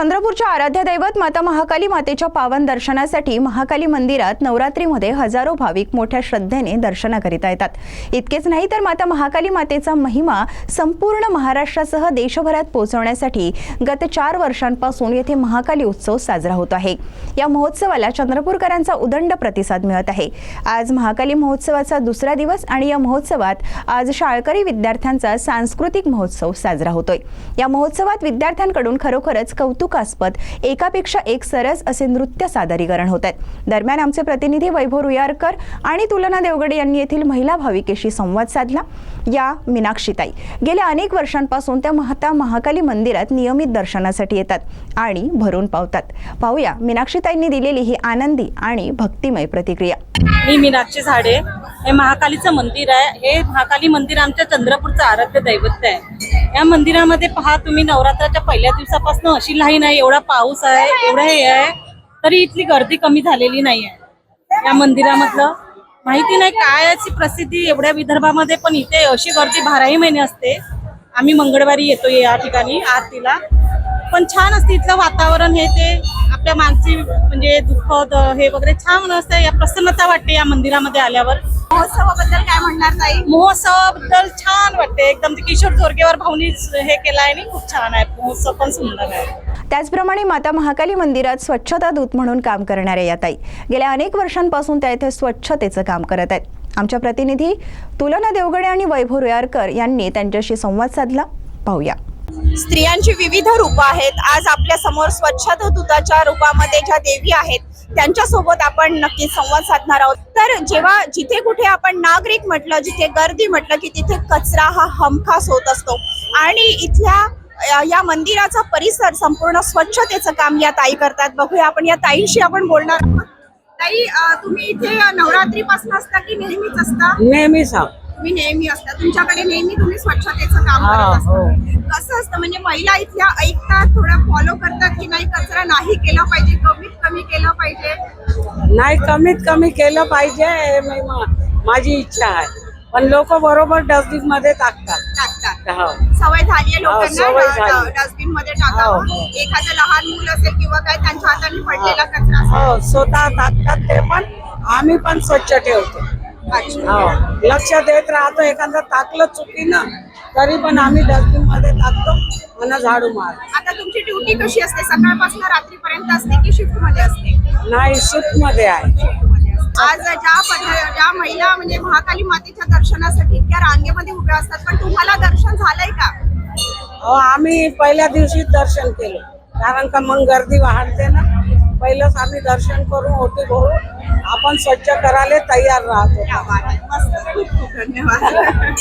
चंद्रपूरच्या आराध्य दैवत माता महाकाली मातेच्या पावन दर्शनासाठी महाकाली मंदिरात नवरात्रीमध्ये हजारो भाविक मोठ्या श्रद्धेने दर्शनाकरिता येतात. इतकेच नाही तर माता महाकाली मातेचा महिमा संपूर्ण महाराष्ट्रासह देशभरात पोहोचवण्यासाठी गत चार वर्षांपासून येथे महाकाली उत्सव साजरा होत आहे. या महोत्सवाला चंद्रपूरकरांचा उदंड प्रतिसाद मिळत आहे. आज महाकाली महोत्सवाचा दुसरा दिवस आणि या महोत्सवात आज शाळकरी विद्यार्थ्यांचा सांस्कृतिक महोत्सव साजरा होतोय. या महोत्सवात विद्यार्थ्यांकडून खरोखरच कौतुक कौतुकास्पद एकापेक्षा एक सरस असे नृत्य सादरीकरण होत आहेत दरम्यान आमचे प्रतिनिधी वैभव रुयारकर आणि तुलना देवगडे यांनी येथील महिला भाविकेशी संवाद साधला. या मीनाक्षीताई. गेल्या अनेक वर्षांपासून त्या महता महाकाली मंदिरात नियमित दर्शनासाठी येतात आणि भरून पावतात. पाहूया मीनाक्षीताईंनी दिलेली ही आनंदी आणि भक्तिमय प्रतिक्रिया. मी मीनाक्षी झाडे. हे महाकालीचं मंदिर आहे. हे महाकाली मंदिर आमच्या चंद्रपूरचं आराध्य दैवत आहे. या मंदिरामध्ये पहा तुम्ही नवरात्राच्या पहिल्या दिवसापासून अशी लाईन आहे एवढा पाऊस आहे एवढं हे आहे तरी इथली गर्दी कमी झालेली नाही आहे. या मंदिरामधलं माहिती नाही काय याची प्रसिद्धी एवढ्या विदर्भामध्ये पण इथे अशी गर्दी बाराही महिने असते. आम्ही मंगळवारी येतो या ठिकाणी आरतीला. पण छान असते इथलं वातावरण हे ते आपल्या मागची म्हणजे दुःख हे वगैरे छान असतं या प्रसन्नता वाटते या मंदिरामध्ये आल्यावर. महोत्सवाबद्दल काय म्हणणार ताई? महोत्सवाबद्दल छान वाटते एकदम ते किशोर जोरगेवर भाऊनी हे केलं आहे आणि खूप छान आहे. महोत्सव पण सुंदर आहे. त्याचप्रमाणे माता महाकाली मंदिरात स्वच्छता दूत म्हणून काम करणाऱ्या या ताई. गेल्या अनेक वर्षांपासून त्या इथे स्वच्छतेचं काम करत आहेत. आमच्या प्रतिनिधी तुलना देवगडे आणि वैभव रुयारकर यांनी त्यांच्याशी संवाद साधला. पाहूया. स्त्रियांची विविध रूपं आहेत. आज आपल्यासमोर स्वच्छता दूताच्या रूपामध्ये ज्या देवी आहेत त्यांच्यासोबत आपण नक्की संवाद साधणार आहोत. तर जेव्हा जिथे कुठे आपण नागरिक म्हटलं जिथे गर्दी म्हटलं की तिथे कचरा हा हमखास होत असतो. आणि इथल्या या मंदिराचा परिसर संपूर्ण स्वच्छतेचं काम या ताई करतात. बघूया आपण या ताईशी आपण बोलणार आहोत. ताई तुम्ही इथे नवरात्रीपासून असता की नेहमीच असता? नेहमीच आहोत तुम्ही नेहमी असता तुमच्याकडे नेहमी तुम्ही स्वच्छतेचं काम करत असता हो. कसं असतं म्हणजे महिला इथल्या ऐकतात थोडं फॉलो करतात की नाही कचरा नाही केला पाहिजे कमीत कमी केलं पाहिजे नाही कमीत कमी केलं पाहिजे माझी इच्छा आहे पण लोक बरोबर डस्टबिनमध्ये टाकतात टाकतात हो. सवय झाली आहे हा, झाली. लोकांना डस्टबिनमध्ये टाकावं. एखादं लहान मुल असेल किंवा काय त्यांच्या हाताने पडलेला कचरा स्वतः टाकतात ते पण आम्ही पण स्वच्छ ठेवतो. हो लक्ष देत राहतो एखादं टाकलं चुकीनं तरी पण आम्ही डस्टबिनमध्ये टाकतो आणि झाडू मार आता तुमची ड्युटी कशी असते? सकाळपासून रात्रीपर्यंत असते की शिफ्टमध्ये असते? नाही शिफ्टमध्ये आहे. आज ज्या ज्या महिला म्हणजे महाकाली मातेच्या दर्शनासाठी इतक्या रांगेमध्ये उभ्या असतात पण तुम्हाला दर्शन झालंय का? हो आम्ही पहिल्या दिवशी दर्शन केलं कारण का मग गर्दी वाढते ना. पहिलंच आम्ही दर्शन करून होते भरून आपण स्वच्छ करायला तयार राहतो. धन्यवाद.